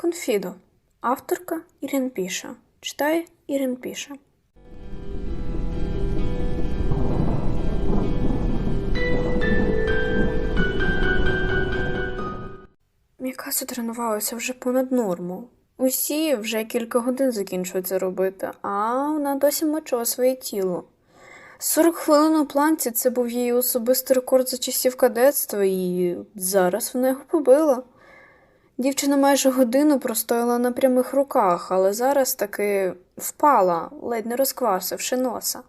Конфідо. Авторка Ірин Піша. Читає Ірин Піша. Мікаса тренувалася вже понад норму. Усі вже кілька годин закінчують це робити, а вона досі мочила своє тіло. 40 хвилин у планці це був її особистий рекорд за часів кадетства, і зараз вона його побила. Дівчина майже годину простояла на прямих руках, але зараз таки впала, ледь не розквасивши носа.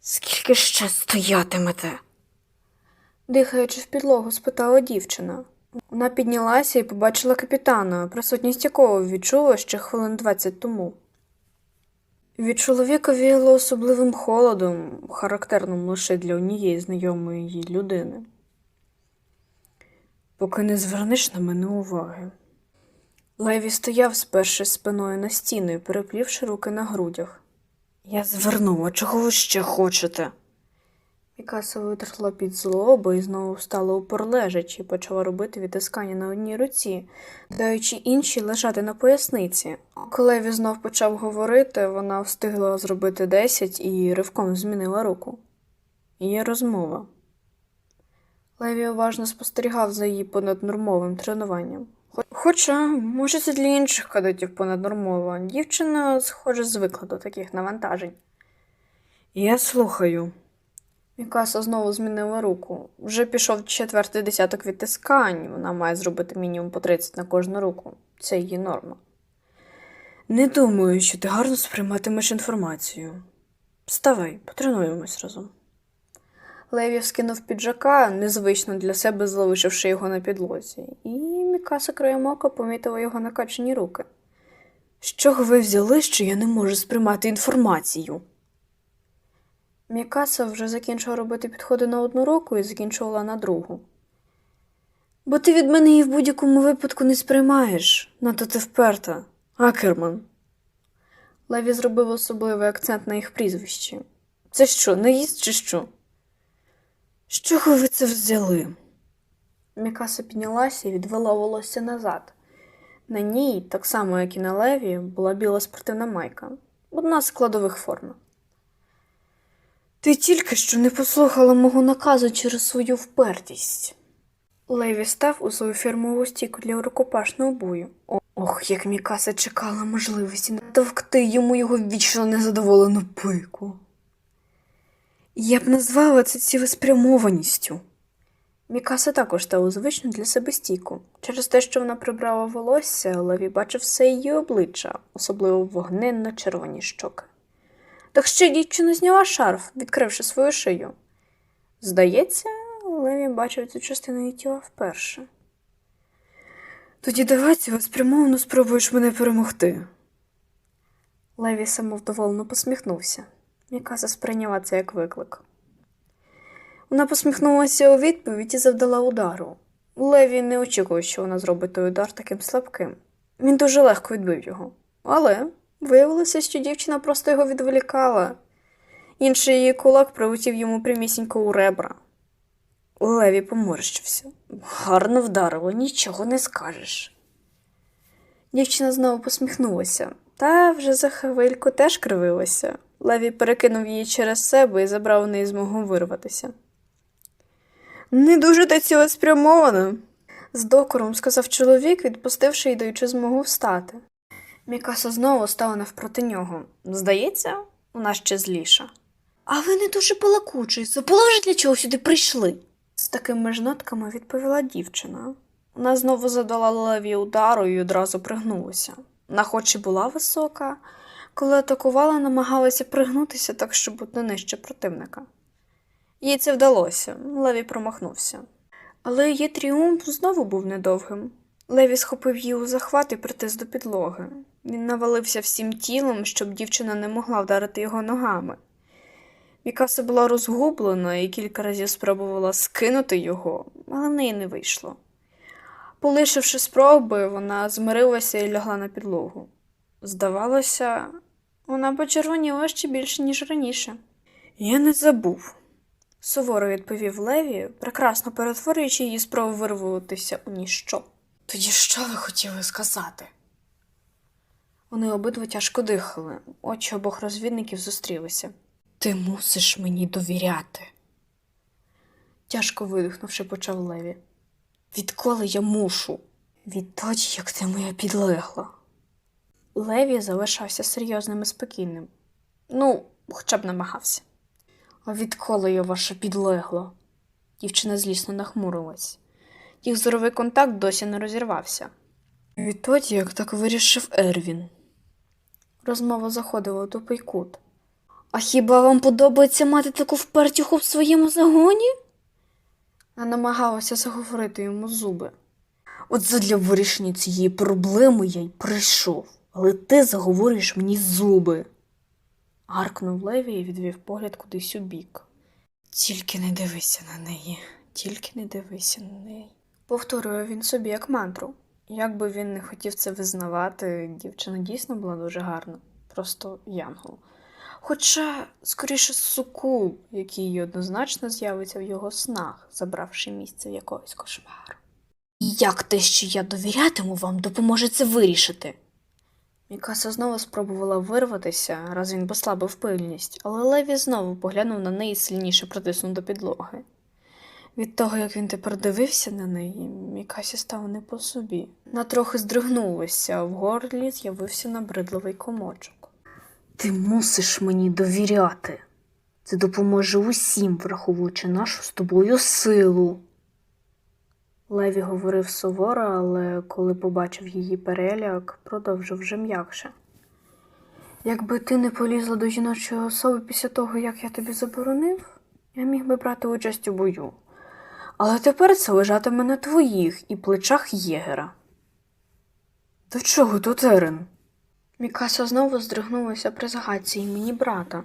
Скільки ще стоятимете? Дихаючи в підлогу, спитала дівчина. Вона піднялася і побачила капітана, присутність якого відчула ще хвилин 20 тому. Від чоловіка віяло особливим холодом, характерним лише для однієї знайомої їй людини. Поки не звернеш на мене уваги. Леві стояв, сперши спиною на стіну переплівши руки на грудях. Я зверну, а чого ви ще хочете? Мікаса витерла під злобу і знову встала упор лежачи і почала робити відтискання на одній руці, даючи іншій лежати на поясниці. Коли Леві знов почав говорити, вона встигла зробити десять і ривком змінила руку. Є розмова. Леві уважно спостерігав за її понаднормовим тренуванням. Хоча, може, це для інших кадетів понаднормово. Дівчина, схоже, звикла до таких навантажень. Я слухаю. Мікаса знову змінила руку. Вже пішов четвертий десяток відтискань. Вона має зробити мінімум по 30 на кожну руку. Це її норма. Не думаю, що ти гарно сприйматимеш інформацію. Вставай, потренуємось разом. Леві скинув піджака, незвично для себе залишивши його на підлозі, і Мікаса краєм ока помітила його накачані руки. З чого ви взяли, що я не можу сприймати інформацію? Мікаса вже закінчила робити підходи на одну руку і закінчувала на другу. Бо ти від мене її в будь-якому випадку не сприймаєш, надто ти вперта. Акерман. Леві зробив особливий акцент на їх прізвищі. Це що, наїзд чи що? З чого ви це взяли? Мікаса піднялася і відвела волосся назад. На ній, так само як і на леві, була біла спортивна майка, одна з складових форм. Ти тільки що не послухала мого наказу через свою впертість. Леві став у свою фірмову стійку для рукопашного бою. Ох, як Мікаса чекала можливості натовкти йому його вічно незадоволену пику. Я б назвала це цілеспрямованістю. Мікаса також стала звично для себе стійку. Через те, що вона прибрала волосся, Леві бачив все її обличчя, особливо вогненно червоні щоки. Так ще дівчина зняла шарф, відкривши свою шию. Здається, Леві бачив цю частину її тіла вперше. Тоді давай цілеспрямовано спробуєш мене перемогти. Леві самовдоволено посміхнувся. Мікаса сприйняла це як виклик. Вона посміхнулася у відповідь і завдала удару. Леві не очікував, що вона зробить той удар таким слабким. Він дуже легко відбив його. Але виявилося, що дівчина просто його відволікала. Інший її кулак прилетів йому прямісінько у ребра. Леві поморщився. Гарно вдарило, нічого не скажеш. Дівчина знову посміхнулася, та вже за хвильку теж кривилася. Леві перекинув її через себе і забрав у неї змогу вирватися. Не дуже та цілеспрямовано. З докором сказав чоловік, відпустивши й даючи змогу встати. Мікаса знову стала навпроти нього. Здається, вона ще зліша. А ви не дуже балакучий. Забула для чого сюди прийшли? З такими ж нотками відповіла дівчина. Вона знову задала леві удару і одразу пригнулася. Вона хоч і була висока, коли атакувала, намагалася пригнутися так, щоб бути нижче противника. Їй це вдалося, Леві промахнувся. Але її тріумф знову був недовгим. Леві схопив її у захват і притис до підлоги. Він навалився всім тілом, щоб дівчина не могла вдарити його ногами. Мікаса була розгублена і кілька разів спробувала скинути його, але в неї не вийшло. Полишивши спроби, вона змирилася і лягла на підлогу. Здавалося, вона почервоніла ще більше, ніж раніше. Я не забув. Суворо відповів Леві, прекрасно перетворюючи її спробу вирватися у ніщо. Тоді що ви хотіли сказати? Вони обидва тяжко дихали, очі обох розвідників зустрілися. Ти мусиш мені довіряти. Тяжко видихнувши, почав Леві. Відколи я мушу? Відтоді, як ти моя підлегла. Леві залишався серйозним і спокійним. Ну, хоча б намагався. А відколи я ваша підлегла? Дівчина злісно нахмурилась. Їх зоровий контакт досі не розірвався. Відтоді, як так вирішив Ервін. Розмова заходила у тупий кут. А хіба вам подобається мати таку впертюху в своєму загоні? Я намагалася заговорити йому зуби. От задля вирішення цієї проблеми я й прийшов, але ти заговориш мені зуби. Гаркнув Леві і відвів погляд кудись у бік. Тільки не дивися на неї, тільки не дивися на неї. Повторює він собі як мантру. Як би він не хотів це визнавати, дівчина дійсно була дуже гарна, просто янгол. Хоча, скоріше, сукуб, який однозначно з'явиться в його снах, забравши місце в якогось кошмару. Як те, що я довірятиму вам, допоможе це вирішити? Мікаса знову спробувала вирватися, раз він послабив пильність, але Леві знову поглянув на неї сильніше притиснув до підлоги. Від того, як він тепер дивився на неї, Мікасі стало не по собі. Вона трохи здригнулася, а в горлі з'явився набридливий комочок. Ти мусиш мені довіряти. Це допоможе усім, враховуючи нашу з тобою силу. Леві говорив суворо, але коли побачив її переляк, продовжив вже м'якше. Якби ти не полізла до жіночої особи після того, як я тобі заборонив, я міг би брати участь у бою. Але тепер це лежатиме на твоїх і плечах єгера. До чого тут Ерен? Мікаса знову здригнулася при згадці імені брата.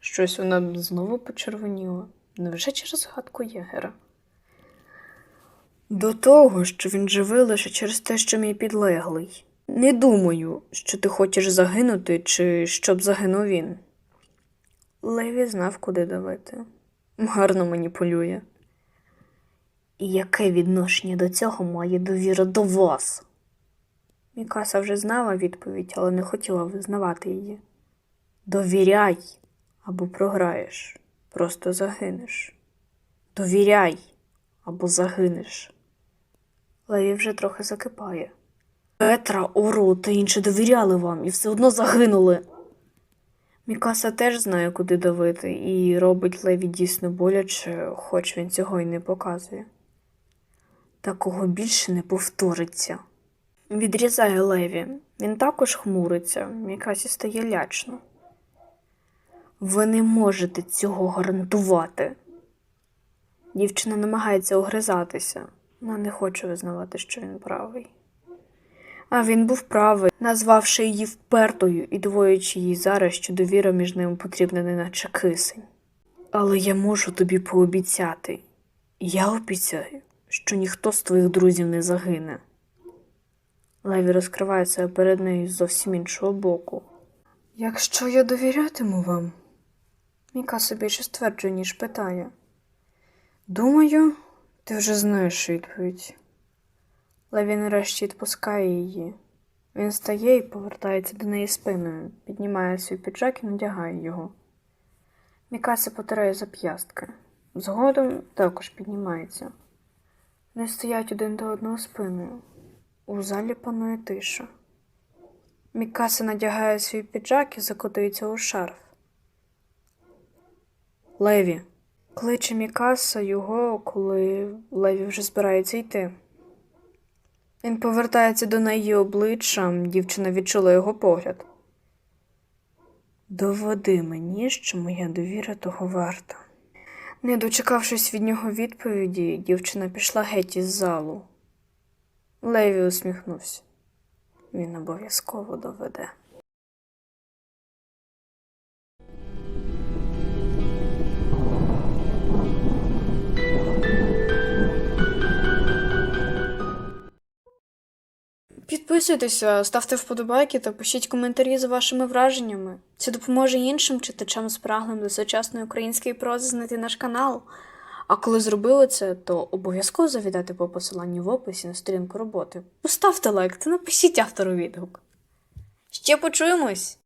Щось вона знову почервоніла. Невже через згадку єгера? До того, що він живий лише через те, що мій підлеглий. Не думаю, що ти хочеш загинути, чи щоб загинув він. Леві знав, куди давити. Гарно маніпулює. І яке відношення до цього має довіра до вас? Мікаса вже знала відповідь, але не хотіла визнавати її. Довіряй або програєш, просто загинеш. Довіряй або загинеш. Леві вже трохи закипає. Петра, Ору та інші довіряли вам і все одно загинули. Мікаса теж знає, куди давити, і робить Леві дійсно боляче, хоч він цього й не показує. Такого більше не повториться. Відрізає Леві. Він також хмуриться, Мікасі стає лячно. Ви не можете цього гарантувати. Дівчина намагається огризатися, вона не хоче визнавати, що він правий. А він був правий, назвавши її впертою і двоючи їй зараз, що довіра між ними потрібна неначе кисень. Але я можу тобі пообіцяти. Я обіцяю, що ніхто з твоїх друзів не загине. Леві розкриває себе перед нею з зовсім іншого боку. Якщо я довірятиму вам, Міка собі більше стверджує, ніж питає. Думаю, ти вже знаєш відповідь. Леві нарешті відпускає її. Він стає і повертається до неї спиною, піднімає свій піджак і надягає його. Мікаса потирає зап'ястки. Згодом також піднімається. Вони стоять один до одного спиною. У залі панує тиша. Мікаса надягає свій піджак і закотується у шарф. Леві. Кличе Мікаса його, коли Леві вже збирається йти. Він повертається до неї обличчям, дівчина відчула його погляд. Доведи мені, що моя довіра того варта. Не дочекавшись від нього відповіді, дівчина пішла геть із залу. Леві усміхнувся. Він обов'язково доведе. Підписуйтеся, ставте вподобайки та пишіть коментарі за вашими враженнями. Це допоможе іншим читачам спраглим до сучасної української прози знайти наш канал. А коли зробили це, то обов'язково завідайте по посиланню в описі на сторінку роботи. Поставте лайк та напишіть автору відгук. Ще почуємось.